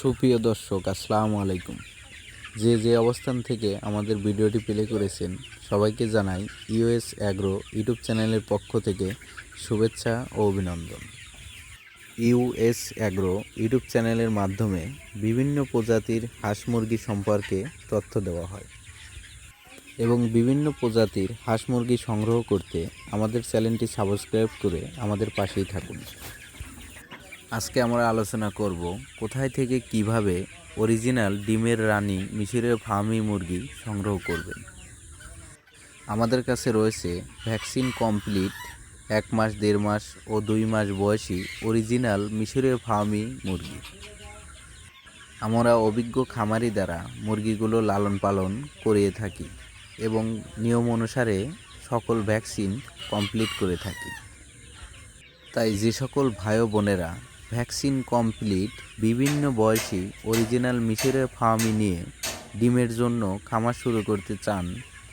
সুপ্রিয় দর্শক, আসসালামু আলাইকুম। যে যে অবস্থান থেকে আমাদের ভিডিওটি প্লে করেছেন, সবাইকে জানাই ইউএস অ্যাগ্রো ইউটিউব চ্যানেলের পক্ষ থেকে শুভেচ্ছা ও অভিনন্দন। ইউএস অ্যাগ্রো ইউটিউব চ্যানেলের মাধ্যমে বিভিন্ন প্রজাতির হাঁস মুরগি সম্পর্কে তথ্য দেওয়া হয় এবং বিভিন্ন প্রজাতির হাঁস মুরগি সংগ্রহ করতে আমাদের চ্যানেলটি সাবস্ক্রাইব করে আমাদের পাশেই থাকুন। আজকে আমরা আলোচনা করব কোথায় থেকে কীভাবে অরিজিনাল ডিমের রানী মিশরের ফার্মি মুরগি সংগ্রহ করবেন। আমাদের কাছে রয়েছে ভ্যাকসিন কমপ্লিট, এক মাস, দেড় মাস ও দুই মাস বয়সী অরিজিনাল মিশরের ফার্মি মুরগি। আমরা অভিজ্ঞ খামারি দ্বারা মুরগিগুলো লালন পালন করিয়ে থাকি এবং নিয়ম অনুসারে সকল ভ্যাকসিন কমপ্লিট করে থাকি। তাই যে সকল ভাই বোনেরা ভ্যাকসিন কমপ্লিট বিভিন্ন বয়সী অরিজিনাল মিশরের ফার্মি নিয়ে ডিমের জন্য খামার শুরু করতে চান,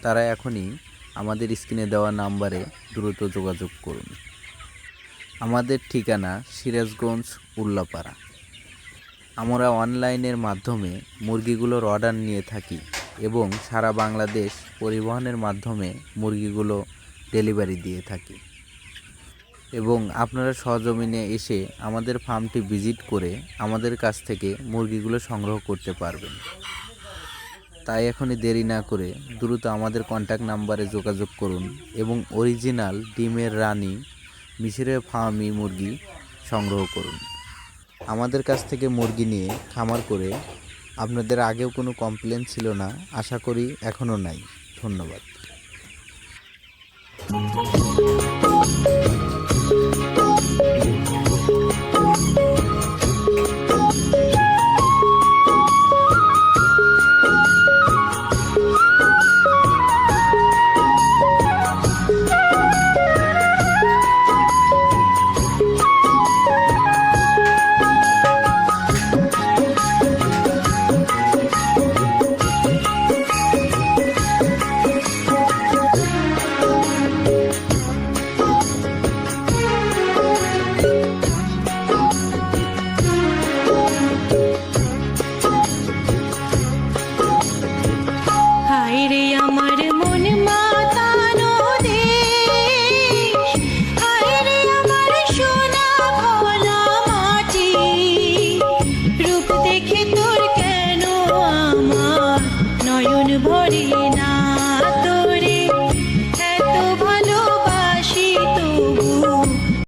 তারা এখনই আমাদের স্ক্রিনে দেওয়া নাম্বারে দ্রুত যোগাযোগ করুন। আমাদের ঠিকানা সিরাজগঞ্জ, উল্লাপাড়া। আমরা অনলাইনের মাধ্যমে মুরগিগুলোর অর্ডার নিয়ে থাকি এবং সারা বাংলাদেশ পরিবহনের মাধ্যমে মুরগিগুলো ডেলিভারি দিয়ে থাকি। এবং আপনারা সহজমিনে এসে আমাদের ফার্মটি ভিজিট করে আমাদের কাছ থেকে মুরগিগুলো সংগ্রহ করতে পারবেন। তাই এখনই দেরি না করে দ্রুত আমাদের কন্ট্যাক্ট নাম্বারে যোগাযোগ করুন এবং অরিজিনাল ডিমের রানী মিশরের ফার্মি মুরগি সংগ্রহ করুন। আমাদের কাছ থেকে মুরগি নিয়ে খামার করে আপনাদের আগেও কোনো কমপ্লেন ছিল না, আশা করি এখনও নাই। ধন্যবাদ।